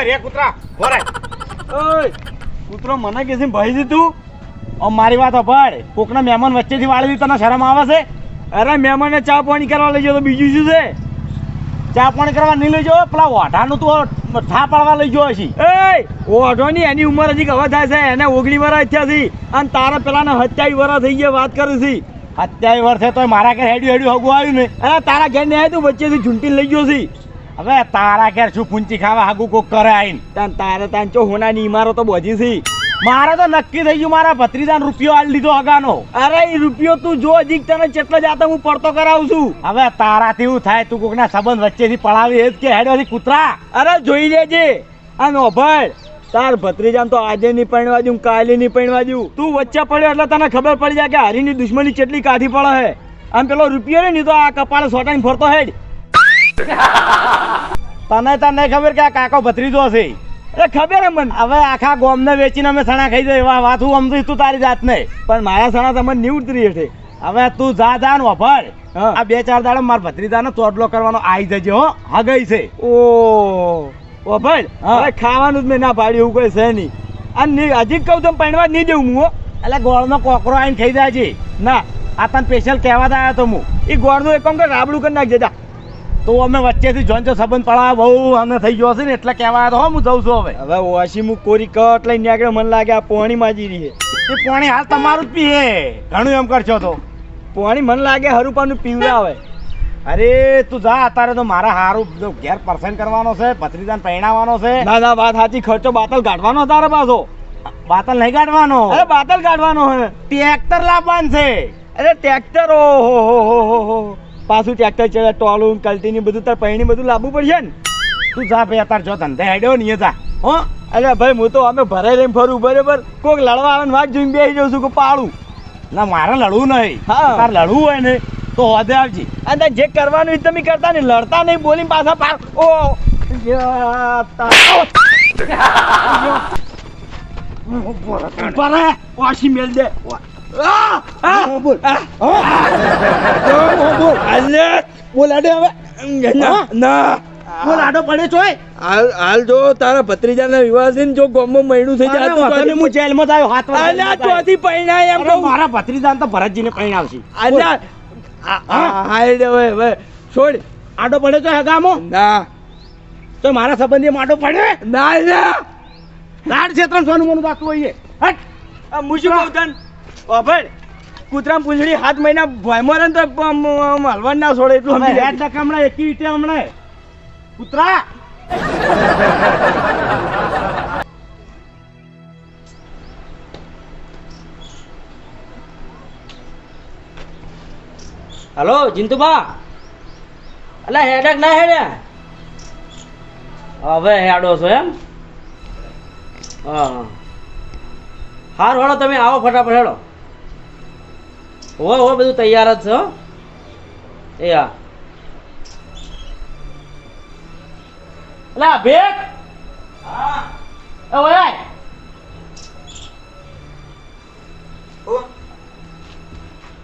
એ રે કૂતરા બોરે ઓય કૂતરો મને કે છે ભાઈ દીધું ઓ મારી વાત અભાડ. કોકના મહેમાન વચ્ચેથી વાળી તને શરમ આવે છે? અરે મહેમાનને ચા પાણી કરવા લઈ જાઓ તો બીજું શું છે? ચા પાણી કરવા નહીં લઈ જાઓ પેલા ઓઢાનું તું ઠા પાડવા લઈ ગયો હશી એ ઓઢોની એની ઉંમર હજી હવે થાય છે? એને ઓગણી વર્ષ થયા છે. અને તારા પેલાને સત્યાવીસ વર્ષ થઈ ગયા વાત કરું છે. સત્યાવીસ વર્ષે તો મારા ઘેર હેડ્યું હેડ્યું હગું આવ્યું ને. અરે તારા ઘેર ને આવ્યું વચ્ચેથી ઝૂંટી લઈ ગયો છે. હવે તારા ઘેર શું પૂંચી ખાવા હાગુ કોક કરે આઈને? તાન તારે તાન ચો હોનાની ઇમારતો બધી છે. મારે તો નક્કી થઈ ગયું મારા ભત્રીજાન રૂપિયો આલ લીધો હગાનો. અરે એ રૂપિયો તું જો હજી તને ચેટલો જાતો હું પડતો કરાવું છું. હવે તારાથી એવું થાય તું કોકના સંબંધ વચ્ચેથી પડાવી એ જ કે હેડવાથી કૂતરા. અરે જોઈ લેજે. આ નોભળ તાર ભત્રીજાન તો આજે નહીં પરણવા દઉં કાલે નહીં પરણવા દઉં. તું વચ્ચે પડ્યો એટલે તને ખબર પડી જાય કે હરીની દુશ્મની કેટલી કાઢી પડે હે આમ પેલો રૂપિયો ને તો આ કપાળે સોટાઈને ફરતો હેડ. તને તને ખબર કે આ કાકો ભત્રીજો છે એ ખબર મને. હવે આખા ગોમને વેચીને અમે સણા ખાઈ જાય એવા વાત હું સમજુ તું તારી જાત નહીં પણ મારા સણા તમને નીવડતરી હશે. હવે તું જા જા ને વફાડ આ બે ચાર દાડા મારા ભત્રીજાને ચોટલો કરવાનો આવી જજે હો. હા ગઈ છે. ઓ વફાડ હવે ખાવાનું જ મેં ના પાડ્યું એવું કોઈ છે નહીં. અને ની- હજી કહું તો પૈણવા જ નહીં દેવું હું એટલે ગોળનો કોકરો આવીને ખાઈ જાય છે ના. આ તને સ્પેશિયલ કહેવા આવ્યો તો હું. એ ગોળનું એક કામ કર રાબડું કરી નાખજે જા. તો અમે વચ્ચેથી જોન જો સંબંધ પડાવ બહુ અમને થઈ ગયો હશે ને એટલે કહેવા તો હું જઉં છું હવે. હવે ઓછી હું કોરી કટ લઈને નીકળ્યો મને લાગે આ પોણી માજી રહી એ પોણી હાલ તમારું જ પીએ ઘણું એમ કરશો તો. પોણી મને લાગે હરુપાનું પીવડાવે. અરે તું જા અત્યારે તો મારા હારું ઘેર પરસેન્ટ કરવાનો છે ભત્રીજાને પહેણાવાનો છે. ના ના વાત સાચી ખર્ચો બાતલ કાઢવાનો તારે પાછો. બાતલ નહીં કાઢવાનો? અરે બાતલ કાઢવાનો હે. ટ્રેક્ટર લાવવાનું છે. અરે ટ્રેક્ટર ઓહો હો હો હો હો. પાછું ટ્રેક્ટર ચડે ટોલું કલ્ટીની બધું તાર પૈણી બધું લાવવું પડશે ને? તું જા ભાઈ તાર જો ધંધે આડ્યો ને એ જા હો? અરે ભાઈ હું તો અમે ભરાઈ લઈને ફરું બરાબર? કોક લડવા આવે ને વાત જોઈને બેસી જાઉં છું કે પાડું. ના મારે લડવું નહીં. હા. તાર લડવું હોય ને તો હોદે આવજે. અને જે કરવાનું એ તમે કરતા નહીં લડતા નહીં બોલીને પાછા પાર. ઓ હે, વાસી મેલ દે! બોલ. બોલ. અલે બોલ આડે હવે. ના ના. બોલ આડો પડે ચોય હાલ હાલ જો તારા ભત્રીજાના વિવાહ છે જો ગામમાં મહિનું થઈ જાય તો તને હું જેલમાં જ હાથ અલ્યા ચોથી પૈણાય એમ કહું. મારા ભત્રીજાને તો ભરતજીને પૈણાવશે અલ્યા આ- આ- હાય રે હવે હવે. છોડ. આડો પડે તો હગામો ના. તો મારા સંબંધી આડો પડે? ના ના લાડ ક્ષેત્રમાં સોનું મોનું રાખતું હોય હટ. કહું તને ઓભળ કૂતરામ પૂંછડી હાથ મહિના ભયમાં રહે ને તો હલવાન ના છોડે એટલું સમજી હેડ ડક હમણાં એકી રીતે હમણાં. કૂતરા! હલો જીંતુબા અલા હેડક ના હેડ્યા હવે હેડો છો એમ? હા હા. હાર હેડો તમે આવો ફટાફટ હેડો. હોય હો બધું તૈયાર જ છે એ હા લા ભેક હા. ઓય.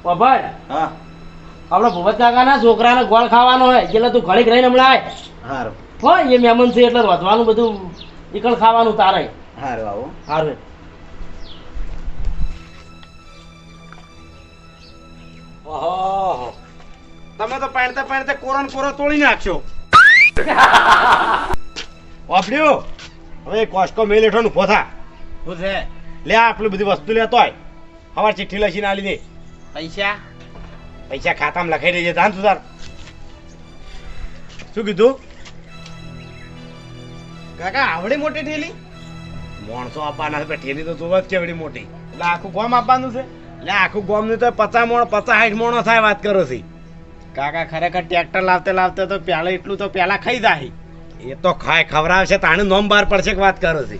ઓ ભાઈ હા. આપણે ભૂપત કાકાના છોકરાને ગોળ ખાવાનો હોય એટલે તું ઘડીક રહીને હમણાં આય. હારું. હોય એ મહેમાન છે એટલે વધવાનું બધું નીકળ ખાવાનું તારે. હારું આવો. હારું. ઓહો. તમે તો પાણતે પાણતે કોરોન કોરો તોડી નાખશો. ઓફડ્યો હવે કોસ્કો મેલ હેઠો ઊભો થા. શું છે? લે આ આટલી બધી વસ્તુ લેતો હોય હવાર ચિઠ્ઠી લખીને આલી દે. પૈસા? પૈસા ખાતામાં લખાઈ દેજે જાન તું તાર. શું કીધું? કાકા આવડી મોટી ઠેલી? માણસો આપવાના ઠેલી તો તું જ કેવડી મોટી. એટલે આખું કોમ આપવાનું છે? એટલે આખું ગોમની તો પચાસ મોણ પચાસ સાઠ મોણો થાય વાત કરો છે. કાકા ખરેખર ટ્રેક્ટર લાવતે લાવતે તો પેલા એટલું તો પેલા ખાઈ જાય એ તો ખાય ખવડાવશે તાણે નોમ બહાર પડશે કે વાત કરો છે.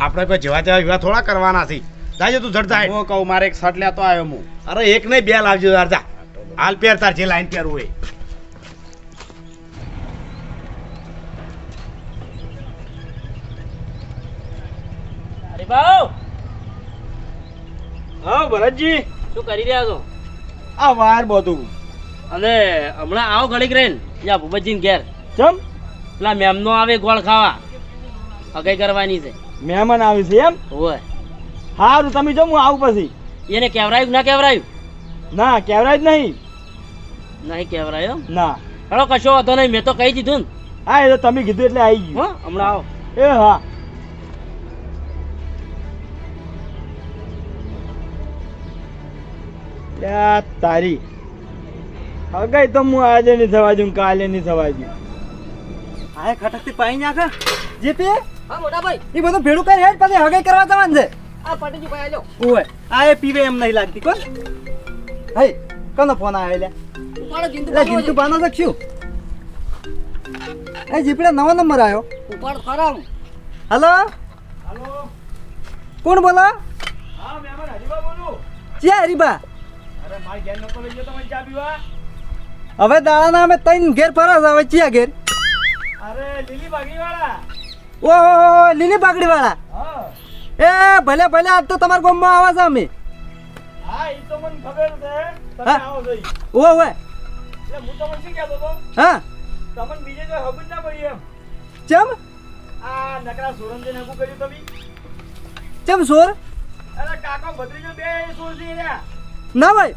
આપણે કોઈ જેવા તેવા વિવાહ થોડા કરવાના છે. જાજે તું જાય હું કહું મારે એક શર્ટ લેતો આવ્યો હું. અરે એક નહીં બે લાવજો યાર જા. હાલ પહેર તાર જે લાઈન પહેરવું હોય. અરે બાઉ! હા ભરતજી. શું કરી રહ્યા છો? આ વાર બધું. અને હમણાં આવો ઘડીક રહીને. યા ભૂપતજીને ઘેર. ચમ? પેલા મેમનો આવે ગોળ ખાવા. હગાઈ કરવાની છે. મહેમાન આવી છે એમ? હોય. સારું તમે જો હું આવું પછી. એને કેવરાયું ના કેવરાયું? ના કેવરાય જ નહીં. નહીં કેવરાયો? ના. હેડો કશો વાંધો નહીં મેં તો કહી દીધું ને. હા એ તો તમે કીધું એટલે આવી ગયું. હા હમણાં આવો. એ હા. તારી. અગાઈ તો હું આજે નહીં થવા દઉં કાલે નહીં થવા દઉં. આ ખટકથી પાઈ નાખે? જે પે હા મોટા ભાઈ એ બધું ભેડું કરી હેડ પછી હગાઈ કરવા જવાનું છે. આ પટેજી ભાઈ આજો ઓય આ એ પીવે એમ નહીં લાગતી કોણ? હે કોનો ફોન આવે લે? ઉપાડો જિંદુ લે જીંતુ પાનો તો શું? એ જીપડે નવો નંબર આવ્યો ઉપાડો હેલો? હલો? કોણ બોલો? હા મહેમાન હરીબા બોલું. જે હરીબા અરે દાડા હવે દાડાના અમે ત્રણ ઘેર ફરસ હવે ચિયા ઘેર? અરે લીલી બાગડી વાળા ઓ લીલી બાગડી વાળા એ ભલે ભલે આજ તો તમારા ગામમાં આવા છે અમે. હા એ તો મને ખબર છે. તમે આવો છો ઓ ઓય એટલે હું તમને શું કહેતો હતો? હા. તમને બીજે કોઈ હબુજ ના પડી એમ. ચમ? આ નકરા સુરંજન હગું કર્યું તમે? ચમ સોર? અરે કાકો ભત્રીજો બે સોર છે રહ્યા. ના ભાઈ.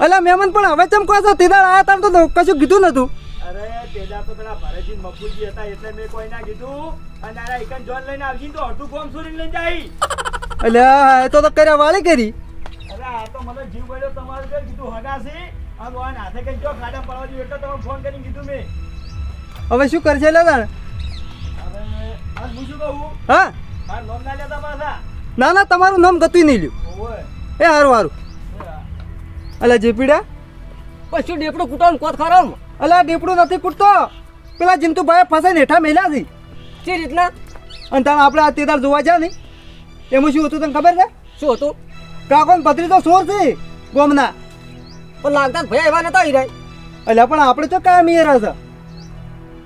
ઓવે મેમન પણ હવે ચમ કહો છો? તીદાર આયા તાર તો કશું કીધું નતું. અરે તેજા તો પેલા ભરતજી મકુજી હતા એટલે મેં કોઈ ના કીધું. અને આરા એકન જોન લઈને આવજી તો અડધું ગોમ સુરીને લઈને જાઈ એટલે એ તો તો કર્યા વાળી કરી. અરે આ તો મને જીવ પડ્યો તમારું ઘર કીધું? હગાસી? આ ગોન હાથે કઈ જો ખાડા પડવા એટલે તમે ફોન કરીને કીધું મેં. હવે શું કરશે લે તાણ હવે આ હું શું કહું? હા? મારું નામ ના લેતા પાછા? ના ના તમારું નામ ગતું નહીં લ્યું. ઓવે એ હારું હારું. અલા જેપીડા પછી ડેપડો કૂટો કોત ખરો અલા ડીપડું નથી કૂટતો. પેલા જીમતું ભાઈ ફસાઈને હેઠા મહિલા છે. જે રીતના? અને તાણ આપણે આ તેદાર જોવા જા નહીં? એમાં શું હતું તને ખબર છે? શું હતું? કાકો ને પત્રી તો સોર છે ગોમના. પણ લાગતા ભાઈ એવા નતા આવી રહ્યા એટલે પણ આપણે તો કાયમ એ હતા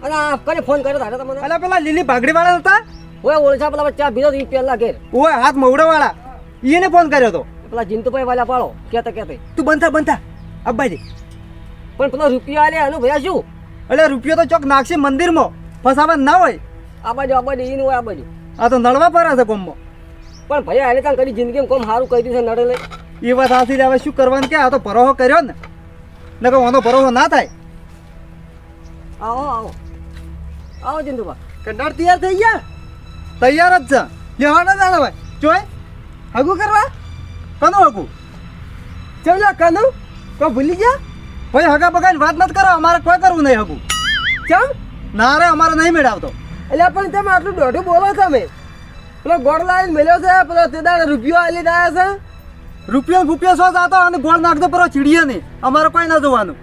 અને આ કને ફોન કર્યો તારે તમને અલા પેલા લીલી ભાગડી વાળા હતા. ઓય ઓળછા પેલા ચા બીજો ઈ પેલા ઘેર. ઓય હાથ મવડા વાળા એને ફોન કર્યો તો. પેલા જિંતુભાઈ વાલા પાડો. કેતે કેતે તું બંધા બંધા અબ્બાજી. પણ પેલો રૂપિયા આલે એનું ભયા શું? એટલે રૂપિયો તો ચોક નાખશે મંદિરમાં ફસાવા ના હોય. આ બાજુ આ બાજુ ઈન હોય આ બાજુ. આ તો નળવા પર છે કોમમાં પણ ભયા આલે તાન કરી જિંદગી કોમ સારું કહી દીધું નડે એ વાત હાથી હવે શું કરવાનું કે આ તો ભરોહો કર્યો ને. નકર ઓનો પરોહો ના થાય. આવો આવો. આવો જીંતુભા કંટાળ તૈયાર થઈ ગયા? તૈયાર જ છે. લેવાના જાણે ભાઈ જોય હગું કરવા? કનું હગું ચમલા કનું? કોઈ ભૂલી ગયા? કોઈ હગા બગાને વાત નથી કરો અમારે કોઈ કરવું નહીં હકું ચમ? ના રે અમારે નહીં મેળવતો. એટલે પણ તમે આટલું દોઢું બોલો તમે. પેલો ગોળ લાવીને મેલ્યો છે પેલો તે દાડે રૂપિયો આલી દાયા છે? રૂપિયો રૂપિયો સો જાતો અને ગોળ નાખતો પેલો ચીડીએ નહીં અમારે કોઈ ના જોવાનું.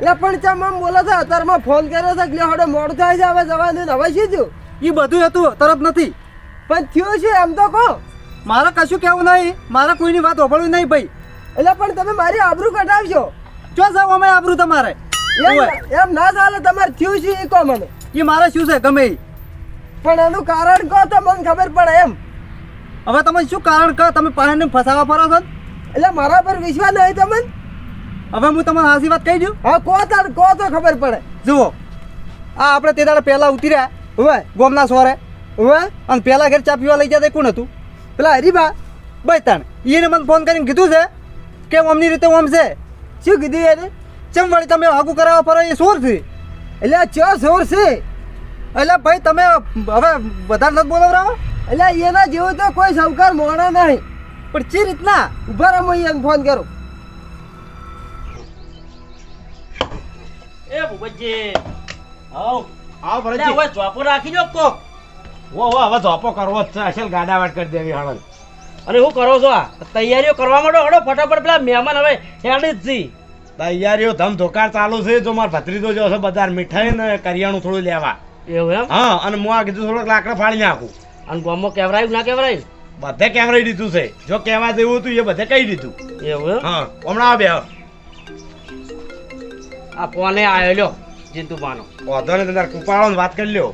એટલે પણ ચમ આમ બોલો છે અત્યારમાં ફોન કર્યો છે એટલે હવે મોડું થાય છે હવે જવાનું હવે શું થયું? એ બધું હતું તરફ નથી. પણ થયું છે એમ તો કહો. મારે કશું કહેવું નહીં. મારે કોઈની વાત ઓભળવી નહીં ભાઈ. એટલે પણ તમે મારી આબરૂ કઢાવશો. જો સાહેબ અમે આબરું તમારે. એમ એમ ના ચાલે તમારે થયું છે એ કહો મને એ મારે શું છે ગમે. પણ એનું કારણ કહો તો મને ખબર પડે એમ. હવે તમે શું કારણ કહો? તમે પાણીને ફસાવા ફરો છો એટલે મારા પર વિશ્વાસ નહીં તમને? હવે હું તમને હાસી વાત કહી દઉં. હા કહો તાર કહો તો ખબર પડે. જુઓ. આ આપણે તે દાડે પહેલાં ઉતર્યા. હવે ગોમના સોરે હવે અને પહેલા ઘેર ચા પીવા લઈ જતા તે કોણ હતું? પેલા હરીબા બૈતાણ એને મને ફોન કરીને કીધું છે કે અમની રીતે ઓમ છે. શું કીધું એને ચમ વળી તમે હાગું કરાવવા ફરો એ શોર છે. એટલે આ ચો શોર છે. એટલે ભાઈ તમે હવે વધારે નથી બોલાવરાવો. એટલે એના જેવું તો કોઈ સાવકાર મોણા નહીં. પણ ચી રીતના ઊભા રહો હું એને ફોન કરું. એ ભૂપતજી. આવ. આવ ભરતજી. હવે ચોપો રાખી દો કોક. વો હવે ધોપો કરવો જ છે. અસલ ગાડાવાટ કરી દેવી હળદ. અને શું કરો છો આ? તૈયારીઓ કરવા માંડો? હડો ફટાફટ પેલા મહેમાન હવે હેડી જ છી તૈયારીઓ ધમ ધોકાર ચાલુ છે. જો મારો ભત્રીજો જો છે બજાર મીઠાઈ ને કરિયાણું થોડું લેવા. એવું એમ? હા અને હું આ કીધું થોડોક લાકડા ફાડી નાખું. અને ગામમાં કેવરાયું ના કેવરાયું? બધે કેવરાઈ દીધું છે. જો કહેવા જેવું હતું એ બધે કહી દીધું. એવું હા હમણાં બે આ ફોને આવ્યો લ્યો જીતુભાનો. વાંધો ને તાર કૃપાળો વાત કરી લ્યો.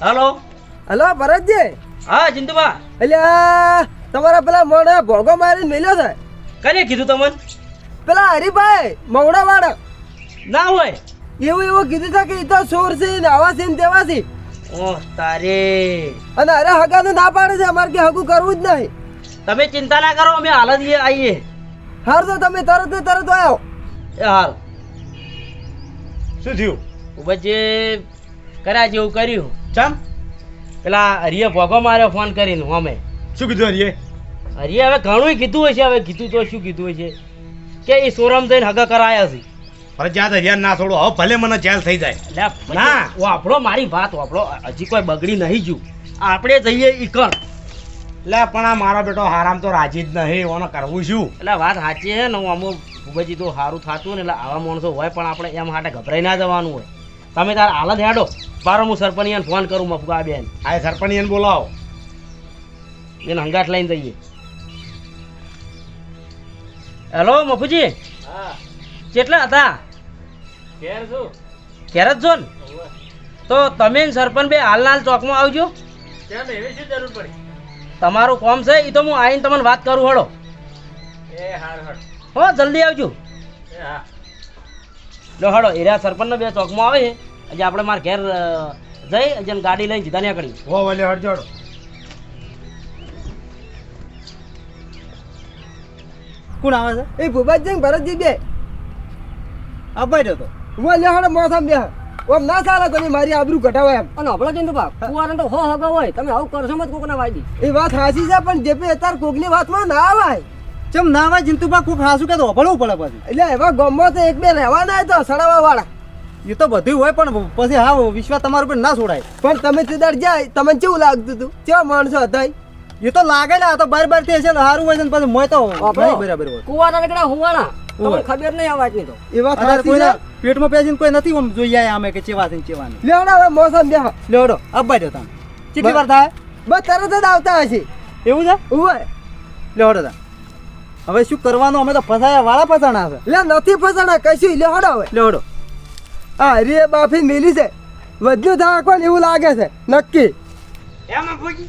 હલો. હલો ભરતજી. હા જીતુભા અલ્યા તમારા પેલા મોઢે ભોગો મારીને મેલ્યો છે? કને કીધું તમને? પેલા હરીભાઈ મવડા વાળા ના હોય. એવું એવું કીધું છે કે એ તો ચોર છે ને આવા છે ને તેવા છે. ઓહ તારે. અને અરે હગા તો ના પાડે છે અમારે કે હગું કરવું જ નહીં. તમે ચિંતા ના કરો અમે હાલ જ આવીએ હાર તો તમે તરત ને તરત આવ્યો એ હાલ. શું થયું? ઉપર જે કર્યા જેવું કર્યું. ચમ? પેલા હરિયે ભોગો માર્યો ફોન કરીને હોમે. શું કીધું હરિયે હરિયે હવે ઘણું કીધું હશે હવે કીધું તો શું કીધું હશે? કે એ સોરમ થઈને હગા કરાયા છે. ફરજિયાત હરિયાન ના છોડો હવે ભલે મને જેલ થઈ જાય. ના. વાપરો મારી વાત વાપરો હજી કોઈ બગડી નહીં જુ આપણે જઈએ ઈકણ એટલે પણ આ મારો બેટો હારામ તો રાજી જ નહીં ઓને કરવું શું? એટલે વાત સાચી છે ને હું અમુક ભૂપેજી તો સારું થતું ને એટલે આવા માણસો હોય પણ આપણે એમ માટે ગભરાઈ ના જવાનું હોય. તમે તાર હાલત હેડો. બારો હું સરપંચ ફોન કરું મફુકા બેન. આ સરપંચ એને બોલાવો. એને હંગાટ લઈને જઈએ. હેલો મફુજી? કેટલા હતા? ઘેર જ છો ને? તો તમે સરપંચ બે હાલનાલ હાલ ચોકમાં આવજો. તમારું કોમ છે એ તો હું આવીને તમને વાત કરું હળો. હો જલ્દી આવજો. લો હળો એરિયા સરપંચ બે ચોકમાં આવે છે. આજે આપણે મારા ઘેર જઈ આજે ગાડી લઈને જીતા નીકળી હો વલે હટજોડો કોણ આવે છે? એ ભૂપતજી ને ભરતજી બે. અપાઈ રહ્યો તો હું લે હડે મોસમ બે. ઓમ ના ચાલે તમે મારી આબરૂ ઘટાવો એમ. અને આપણા જઈને બાપ કુવારન તો હો હગા હોય. તમે આવું કરશો મત કોકના વાયદી. એ વાત હાસી છે પણ જે પે અત્યારે કોકની વાતમાં ના આવાય. ચમ ના આવાય જિંતુભા કોક હાસુ કે તો અભળવું પડે પછી. એટલે એવા ગમો તો એક બે રહેવાના તો સડાવા વાળા એ તો બધું હોય પણ પછી હા વિશ્વાસ તમારા ઉપર ના છોડાય. પણ તમે તે જાય તમને કેવું લાગતું હતું? કેવા માણસો હતા એ તો લાગે ને આ તો બાર બારથી છે ને સારું હોય છે ને પછી મોય તો બરાબર હોય. કુવાના નીકળ્યા હુવાના તમને ખબર નહીં આ વાતની તો? એ વાત કોઈના પેટમાં પેજીને કોઈ નથી આમ જોઈ આયા અમે કે ચેવા છે ચેવા નહીં. લેવડો હવે મોસમ બે લેવડો અબ્બા દો તમે. કેટલી વાર થાય? બસ તરત જ આવતા હશે. એવું છે? લેવડો તા હવે શું કરવાનું? અમે તો ફસાયા વાળા ફસાણા છે. લે નથી ફસાણા કશું લેવડો હવે. લેવડો. આ રે બાફી મેલી છે. વધ્યું થાય કોણ એવું લાગે છે. નક્કી. એમ અપુજી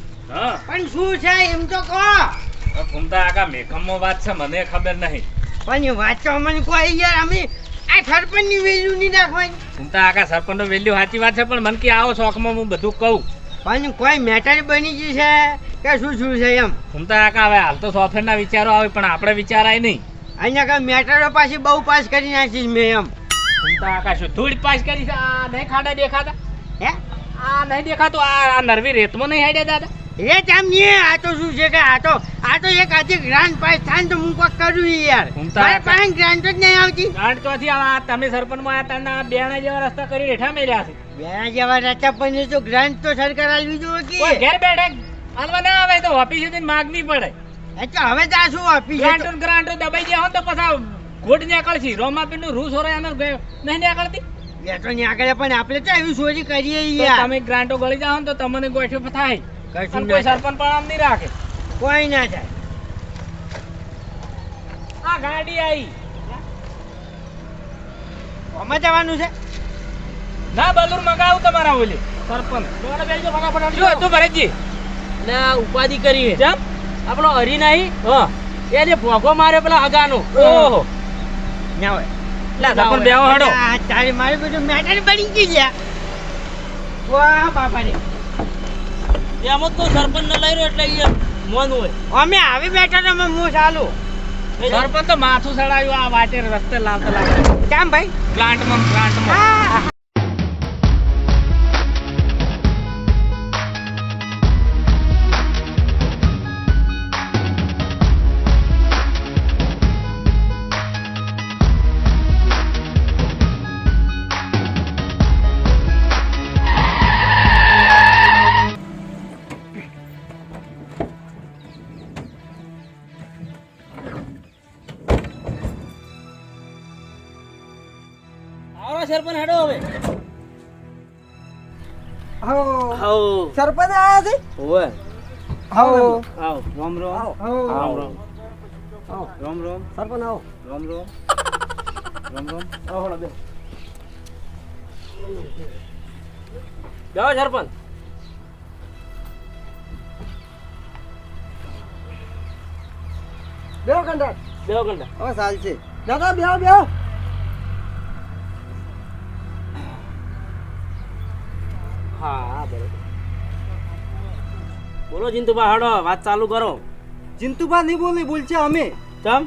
પણ શું છે એમ તો કહો. ફૂમતા આકા મેકમમાં વાત છે મને ખબર નહીં. પણ વાંચો મને કોઈ યાર અમે આ સરપંચની વેલ્યુ નહીં રાખવાની ફૂમતા આકા સરપંચનો વેલ્યુ સાચી વાત છે પણ મને કે આવો શોખમાં હું બધું કહું. પણ કોઈ મેટર બની ગઈ છે કે શું શું છે એમ? ફૂમતા આકા હવે હાલ તો સોફ્ટવેરના વિચારો આવે પણ આપણે વિચારાય નહીં. અહીંયા કઈ મેટરો પાછી બહુ પાસ કરી નાખીશ મેં એમ. ફૂમતા કાશું ધૂળ પાસ કરી આ નહીં ખાડા દેખાતા? હે? આ નહીં દેખાતો? આ નરવી રેતમાં નહીં હેડે દાદા? એ તેમ નહીં આ તો શું છે કે આ તો આ તો એક આજે ગ્રાન્ડ પાસ થાય તો હું કોક કરું યાર. તો પાસે ગ્રાન્ટ જ નહીં આવતી. ગાંઠ ચોથી આ તમે સરપંચમાં આ તને બેણા જેવા રસ્તા કરી હેઠા મેલ્યા છે. બેણા જેવા રસ્તા પણ તો ગ્રાન્ડ તો સરકાર આવી જો કે? ઘેર બેઠે હાલવા ના આવે તો ઓફિસે જઈને માગવી પડે. એટલે હવે તો આ શું આપી ગ્રાન્ડ ગ્રાન્ડ દબાઈ ગયા હો તો પછી ઘોટ નીકળશે રોમાપીરનું રૂસ હોય અમે ગયો. નહીં નીકળતી એ તો આગળ પણ આપણે તો એવી સોજી કરીએ યાર. તમે ગ્રાન્ટો ગળી જાવ તો તમને ગોઠવ થાય. કશું કોઈ સરપંચ પણ આમ નહીં રાખે. કોઈ ના જાય આ ગાડી આવી અમે જવાનું છે? ના બલુર મગાવું તમારા ઓલે. સરપંચ. દોડો બેજો ફટાફટ જો તું ભરતજી. ને આ ઉપાધિ કરી છે. આપણો હરી નહીં. હ. એ જે ભોગો માર્યો પેલા હગાનો ઓહો. ના હોય. લા સરપંચ બેહો હડો. આ તારી બધું મેટર બની ગઈ લ્યા વાહ બાપા રે એમ તો સરપંચ ને લઈ રહ્યો એટલે મોન હોય. અમે આવી બેઠા ને અમે હું ચાલુ. સરપંચ તો માથું સડાયું આ વાટે રસ્તે લાવતા લાગે કેમ ભાઈ? પ્લાન્ટમાં પ્લાન્ટમાં છે ઓય આવો. આવો. રોમ રોમ. આવો. રોમ રોમ. આવો. રોમ રોમ. સરપન આવો. રોમ રોમ. રોમ રોમ. આવો હોળા બે. જાઓ સરપન બેહો કંડા બેહો કંડા હવે સાલ છે. દાદા બેહો બેહો. હા બરોબર. બોલો જીંતુભા હડો વાત ચાલુ કરો. જીંતુભા નહીં બોલી ભૂલ છે અમે. ચમ?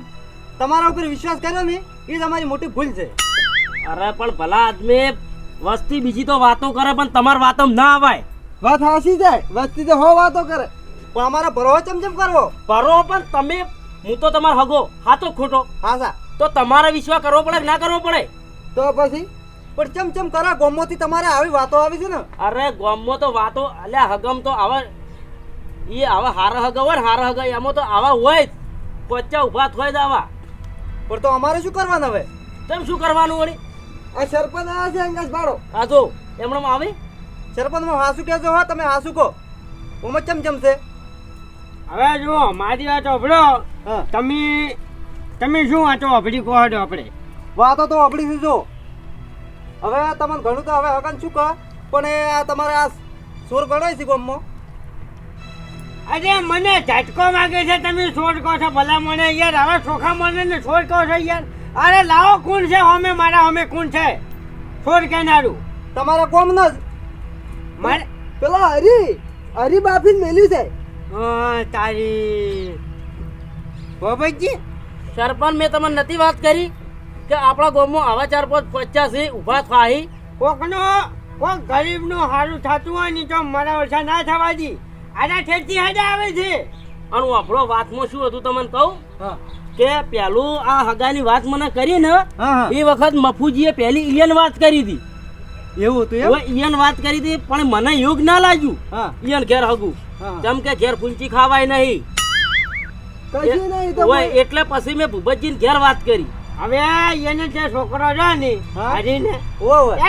તમારા ઉપર વિશ્વાસ કર્યો ને એ તમારી મોટી ભૂલ છે. અરે પણ ભલા આદમી વસ્તી બીજી તો વાતો કરે પણ તમાર વાતો ના આવાય વાત હાસી જાય વસ્તી તો હો વાતો કરે. પણ અમારા ચમ ચમચમ કરવો? ભરો પણ તમે હું તો તમારો હગો હાથો ખોટો. હાસા તો તમારે વિશ્વાસ કરવો પડે ના કરવો પડે? તો પછી? પણ ચમચમ કરા ગોમોથી તમારે આવી વાતો આવી છે ને. અરે ગોમો તો વાતો અલ્યા હગમ તો આવા એ આવા હારા હગા હોય હારા હગા એમાં તો આવા હોય જ. પચ્ચા ઊભા થોય જ આવા. પણ તો અમારે શું કરવાનું હવે? તેમ શું કરવાનું વળી? આ સરપંચ આ છે અંગાસ બાળો. આ જો એમણે આવે? સરપંચમાં હાસુ કહેજો હો તમે હાસુ કહો. ઓમાં ચમ છે હવે જુઓ મારી વાત હા. તમે તમે શું વાંચો? અભડી કહો આપણે. વાતો તો અબડી છે જો. હવે તમને ઘણું તો હવે હકન શું કહો? પણ એ તમારે આ સોર ગણાય છે ગોમમાં? અરે મને ઝટકો માગે છે તમે છોડ કહો છો. ભલા મને યાર હવે ચોખા મને ને છોડ કહો છો યાર. અરે લાવો કોણ છે હોમે મારા હોમે કોણ છે. છોડ કેનારું. તમારા કોમ જ. મારે પેલા હરી હરી બાફી મેલ્યું છે. હા, તારી બાબાજી સરપંચ મેં તમને નથી વાત કરી કે આપણા ગામમાં આવા ચાર પાંચ પચાસી ઊભા થાય. કોકનો કોક ગરીબનું સારું થતું હોય ને તો મારા ઓછા ના થવા દી. આના ઠેરથી હજા આવે છે. અને આપણો વાતમાં શું હતું તમને કહું? કે પેલું આ હગાની વાત મને કરી ને એ વખત મફુજીએ પહેલી ઈયન વાત કરી હતી. એવું હતું એમ? હવે ઈયન વાત કરી હતી પણ મને યોગ ના લાગ્યું. ઈયન ઘેર હગું. જેમ કે ઘેર ફૂલચી ખાવાય નહીં. એટલે પછી મેં ભૂપતજીને ઘેર વાત કરી. હવે એને જે છોકરો છે ને? હરીને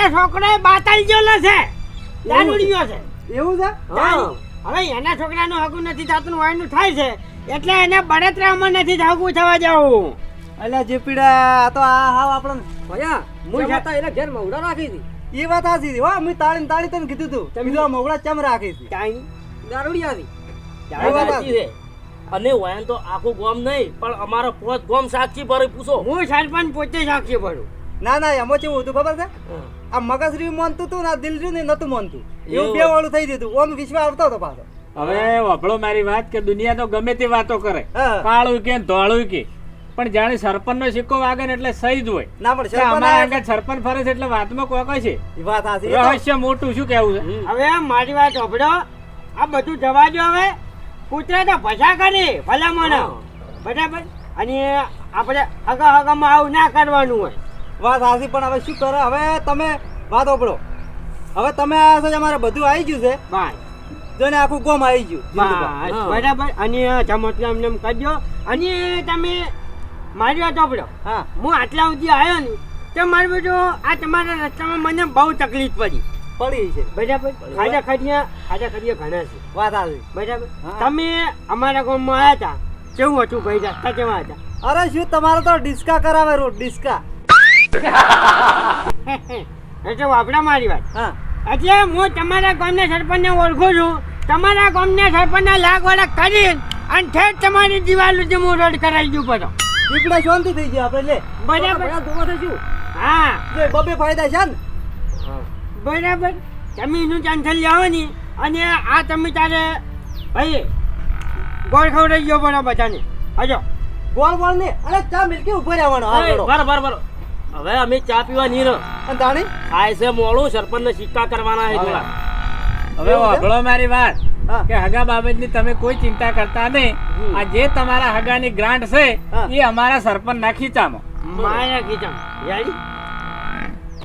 એ છોકરો બાતલ જેલો છે. દારૂડિયો છે? એવું છે? હા. હવે એના છોકરાનું હગું નથી થતું ને થાય છે. એટલે એને બળતરામાં નથી હગું થવા જવું એટલે જે પીડા આ તો આ હાવ આપણને. ભયા હું હતા એને ઘેર મવડા રાખી હતી. એ વાત હાચી હતી. હો મેં તાળી તાળી તને કીધું તું. તમે જો મોગળા ચમ રાખી હતી. ટાઈમ દારૂડિયા હતી. સાચી અને વાયન તો આખું ગોમ નહીં પણ અમારો પોત ગોમ સાક્ષી ભરી પૂછો. હું સરપંચ પોતે સાક્ષી ભરું. ના ના એમાં કેવું હતું ખબર છે? આ મગજરી માનતું હતું ને આ દિલરી ને નતું માનતું. એવું બે વાળું થઈ જતું ઓમ વિશ્વાસ આવતો હતો પાછો. હવે વફળો મારી વાત કે દુનિયા તો ગમે તે વાતો કરે. કાળું કે ધોળું કે. પણ જાણે સરપંચ નો સિક્કો વાગે ને એટલે સહી જ હોય. ના પણ સરપંચ અમારા આગળ સરપંચ ફરે છે એટલે વાતમાં કોઈ છે વાત રહસ્ય મોટું શું કેવું છે? હવે મારી વાત સાંભળો. આ બધું જવા દો હવે. કૂતરા તો ભસા કરી ભલામણ. બરાબર? અને આપણે હગા હગામાં આવું ના કરવાનું હોય. વાત હાચી પણ હવે શું કરે? હવે તમે વાત ઓપડો હવે તમે આવ્યા છો અમારે બધું આવી ગયું છે. બસ જોને આખું ગોમ આવી ગયું. બરાબર? અને ચમત્કાર એમને એમ કરજો અને તમે મારી વાત ઓપડો હા. હું આટલા સુધી આવ્યો ને તો મારું બધું આ તમારા રસ્તામાં મને બહુ તકલીફ પડી. પડી છે. બરાબર? ખાજા ખડિયા ખાજા ખડિયા ઘણા છે. વાત આવી બરાબર? તમે અમારા ગામમાં આવ્યા હતા કેવું હતું ભાઈ રસ્તા કેવા હતા? અરે શું તમારે તો ડિસ્કા કરાવે રોડ ડિસ્કા. એટલે વાપરા મારી વાત. એટલે હું તમારા ગામના સરપંચને ઓળખું છું. તમારા ગામના સરપંચના લાગ કરી અને ઠેઠ તમારી દિવાલ સુધી હું રોડ કરાવી દઉં પડો દીકડા શાંતિ થઈ ગઈ આપણે લે. બરાબર. ધોવા થઈશું. હા. જો બબે ફાયદા છે ને? બરાબર. તમે એનું ટેન્શન લેવો અને આ તમે તારે ભાઈ ગોળ ખવડાવી ગયો પડો બધાને હજો ગોળ ગોળ ને અરે ચા મિલકી ઉપર આવવાનો હા એ, બોલો. બર બર બર હવે અમે ચા પીવા નહીં તાણી? ખાય છે મોડું સરપંચ ને સિક્કા કરવાના છે થોડા. હવે વાગળો મારી વાત કે હગા બાબતની તમે કોઈ ચિંતા કરતા નહીં. આ જે તમારા હગાની ગ્રાન્ટ છે એ અમારા સરપંચ ના ખીચામાં. મારા ખીચામાં.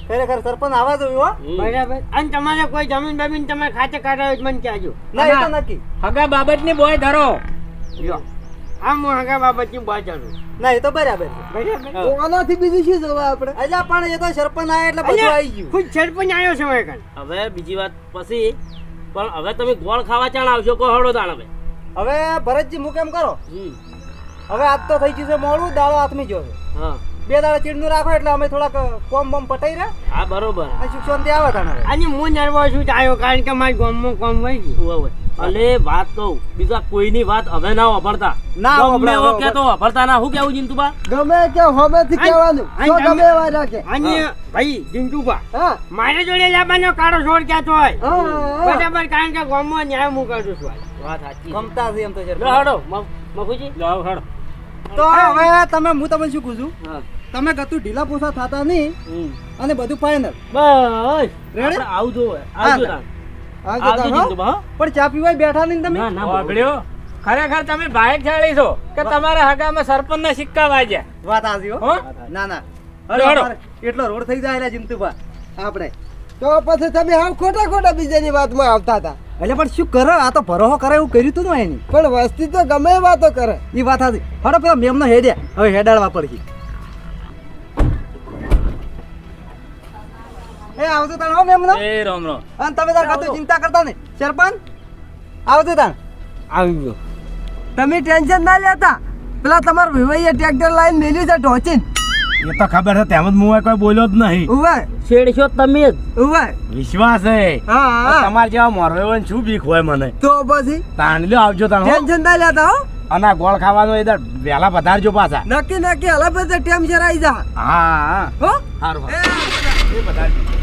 ખરેખર સરપંચ આવા જોયું હો બરાબર. અને તમારે કોઈ જમીન બમીન તમારે ખાતે કાઢાવી મને કહેજો. ના એ તો નક્કી. હગા બાબતની બોય ધરો. આ હું હગા બાબતની બાજુ ના એ તો બરાબર છે. બરાબર? બીજું શું જોવા આપણે? અલ્યા પણ એ તો સરપંચ આયા એટલે બધું આવી ગયું. ખુદ સરપંચ આવ્યો છે કાલ હવે બીજી વાત પછી પણ હવે તમે ગોળ ખાવા ચાણ આવશો કો હળો તાણ હવે. હવે ભરતજી હું કેમ કરો? હમ. હવે આજ તો થઈ ગયું છે મોડું દાળો હાથમી ગયો હા. બે દાડા ચીડનું રાખો એટલે અમે થોડાક કોમ બોમ પટાઈ રહ્યા. હા બરોબર. આ સુખ આવે તાણ. હવે અને હું નર્વસ છું આવ્યો કારણ કે મારી ગામમાં કોમ હોય ગયું. ઉવ્વ. અલે વાત કહું. બીજા કોઈની વાત હવે ના વાપરતા. ના ગમે એવો હવે કહેતો વાપરતા ના. હું કેવું જીંતુબા ગમે કે હોમેથી કહેવાનું. તો ગમે. એવા રાખે. અને ભાઈ જીંતુબા હા. મારે જોડે લાવવાનો કાળો છોડ ક્યાં તો હોય બરાબર કારણ કે ગામમાં ન્યાય હું કરું છું. વાત સાચી. ગમતા છે એમ તો લો સરપંચ હડો મ- મફુજી જાઓ હેડો તો હવે તમે હું તમને શું કહું છું? તમે ગતું ઢીલા પોસા થતા નહીં અને બધું ફાઈનલ બસ. રેડી આવજો આવજો પણ ચા પીવાય બેઠા નહીં તમે? ના ના ખરેખર તમે ભાગ્યશાળી છો કે તમારા હગામાં સરપંચના સિક્કા વાજ્યા? વાત હો હો? ના ના. એટલો રોડ થઈ જાય જીમતુભા આપણે. તો પછી તમે આવ ખોટા ખોટા બીજાની વાતમાં આવતા હતા. એટલે પણ શું કરે? આ તો ભરોહો કરે એવું કર્યું તું ને એની. પણ વસ્તી તો ગમે વાતો કરે. એ વાત હતી હડો પેલા મેમનો હેડ્યા. હવે હેડાડવા પડશે. એ આવજો તાણ હો મેમનો એ રામ રામ. અને તમે તાર કતું ચિંતા કરતા નહીં. સરપંચ આવજો તાણ. આવી ગયો. તમે ટેન્શન ના લેતા. પેલા તમાર વિવાઈએ ટ્રેક્ટર લાઈન મેલ્યું છે ઢોચીન. એ તો ખબર છે તેમ જ મુવા કોઈ બોલ્યો જ નહીં. ઉવે. છેડશો તમે જ. ઉવે. વિશ્વાસ હે. હા હા. તમારે જેવા મોરવે શું બીક હોય મને? તો પછી? તાણ લ્યો આવજો તાણ ટેન્શન ના લેતા હો. અને આ ગોળ ખાવાનો એ વેલા પધારજો પાછા. નક્કી નક્કી હલા પછી ટેમ શરાઈ જા. હા હા. હો. સારું એ પધારજો.